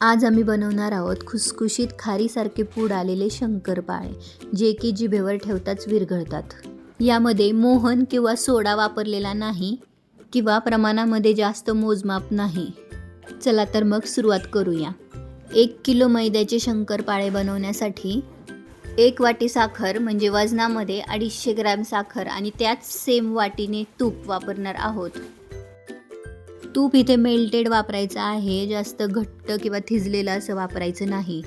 आज आम्ही बनवणार आहोत खुसखुशीत खारीसारखे पूड आलेले शंकरपाळे जे की जिभेवर ठेवताच विरघळतात. यामध्ये मोहन किंवा सोडा वापरलेला नाही किंवा प्रमाणामध्ये जास्त मोजमाप नाही. चला तर मग सुरुवात करूया. एक किलो मैद्याचे शंकरपाळे बनवण्यासाठी एक वाटी साखर म्हणजे वजनामध्ये अडीचशे ग्रॅम साखर आणि त्याच सेम वाटीने तूप वापरणार आहोत. तूप इथे मेल्टेड वापरायचं आहे जास्त घट्ट किंवा थिजलेलं असं वापरायचं नाही.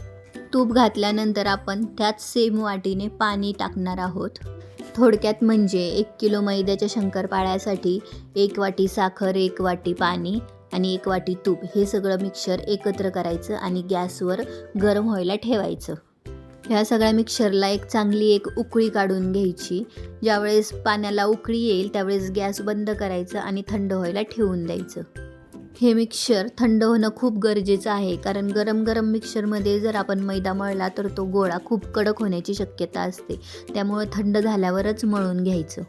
तूप घातल्यानंतर आपण त्याच सेम वाटीने पाणी टाकणार आहोत. थोडक्यात म्हणजे एक किलो मैद्याच्या शंकरपाळ्यासाठी एक वाटी साखर एक वाटी पाणी आणि एक वाटी तूप हे सगळं मिक्सर एकत्र करायचं आणि गॅसवर गरम व्हायला ठेवायचं. ह्या सगळ्या मिक्सरला एक चांगली एक उकळी काढून घ्यायची. ज्यावेळेस पाण्याला उकळी येईल त्यावेळेस गॅस बंद करायचं आणि थंड व्हायला ठेवून द्यायचं. हे मिक्सर थंड होणं खूप गरजेचं आहे कारण गरम गरम मिक्सरमध्ये जर आपण मैदा मळला तर तो गोळा खूप कडक होण्याची शक्यता असते. त्यामुळं थंड झाल्यावरच मळून घ्यायचं.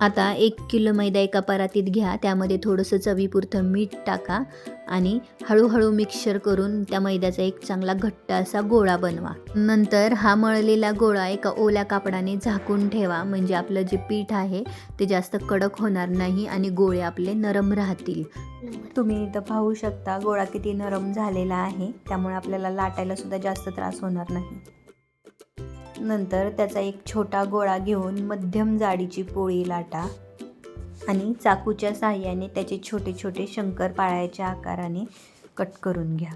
आता एक किलो मैदा एका परातीत घ्या त्यामध्ये थोडंसं चवीपुरतं मीठ टाका आणि हळूहळू मिक्सर करून त्या मैद्याचा एक चांगला घट्ट असा गोळा बनवा. नंतर हा मळलेला गोळा एका ओल्या कापडाने झाकून ठेवा म्हणजे आपलं जे पीठ आहे ते जास्त कडक होणार नाही आणि गोळे आपले नरम राहतील. तुम्ही इथं पाहू शकता गोळा किती नरम झालेला आहे त्यामुळे आपल्याला लाटायला सुद्धा जास्त त्रास होणार नाही. नंतर त्याचा एक छोटा गोळा घेऊन मध्यम जाडीची पोळी लाटा आणि चाकूच्या सहाय्याने त्याचे छोटे छोटे शंकर पाळ्याच्या आकाराने कट करून घ्या.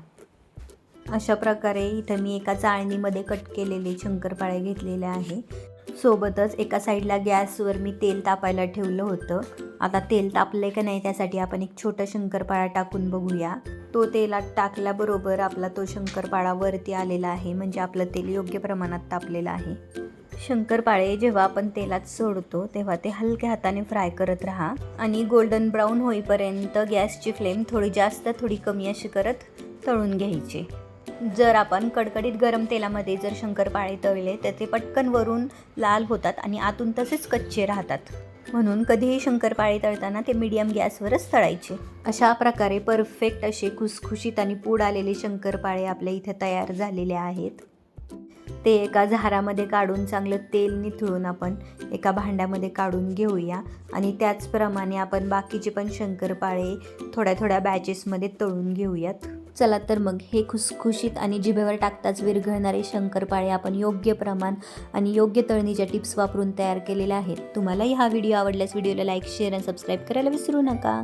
अशा प्रकारे इथं मी एका चाळणीमध्ये कट केलेले शंकरपाळे घेतलेले आहे. सोबतच एका साईडला गॅसवर मी तेल तापायला ठेवलं होतं. आता तेल तापले का नाही त्यासाठी आपण एक छोटा शंकरपाळा टाकून बघूया. तो तेलात टाकल्याबरोबर आपला तो शंकरपाळा वरती आलेला आहे म्हणजे आपलं तेल योग्य प्रमाणात तापलेलं आहे. शंकरपाळे जेव्हा आपण तेलात सोडतो तेव्हा ते हलक्या हाताने फ्राय करत राहा आणि गोल्डन ब्राऊन होईपर्यंत गॅसची फ्लेम थोडी जास्त थोडी कमी अशी करत तळून घ्यायची. जर आपण कडकडीत गरम तेलामध्ये जर शंकरपाळे तळले तर ते पटकन वरून लाल होतात आणि आतून तसेच कच्चे राहतात. म्हणून कधीही शंकरपाळे तळताना ते मीडियम गॅसवरच तळायचे. अशा प्रकारे परफेक्ट असे खुसखुशीत आणि पूड आलेले शंकरपाळे आपल्या इथे तयार झालेले आहेत. ते एका झारामध्ये काढून चांगलं तेल निथळून आपण एका भांड्यामध्ये काढून घेऊया आणि त्याचप्रमाणे आपण बाकीचे पण शंकरपाळे थोड्या थोड्या बॅचेसमध्ये तळून घेऊयात. चला तर मग हे खुसखुशीत आणि जिभेवर टाकताच विरघळणारे शंकरपाळे आपण योग्य प्रमाण आणि योग्य तळणीच्या टिप्स वापरून तयार केलेल्या आहेत. तुम्हालाही हा व्हिडिओ आवडल्यास व्हिडिओला लाईक शेअर आणि सबस्क्राईब करायला विसरू नका.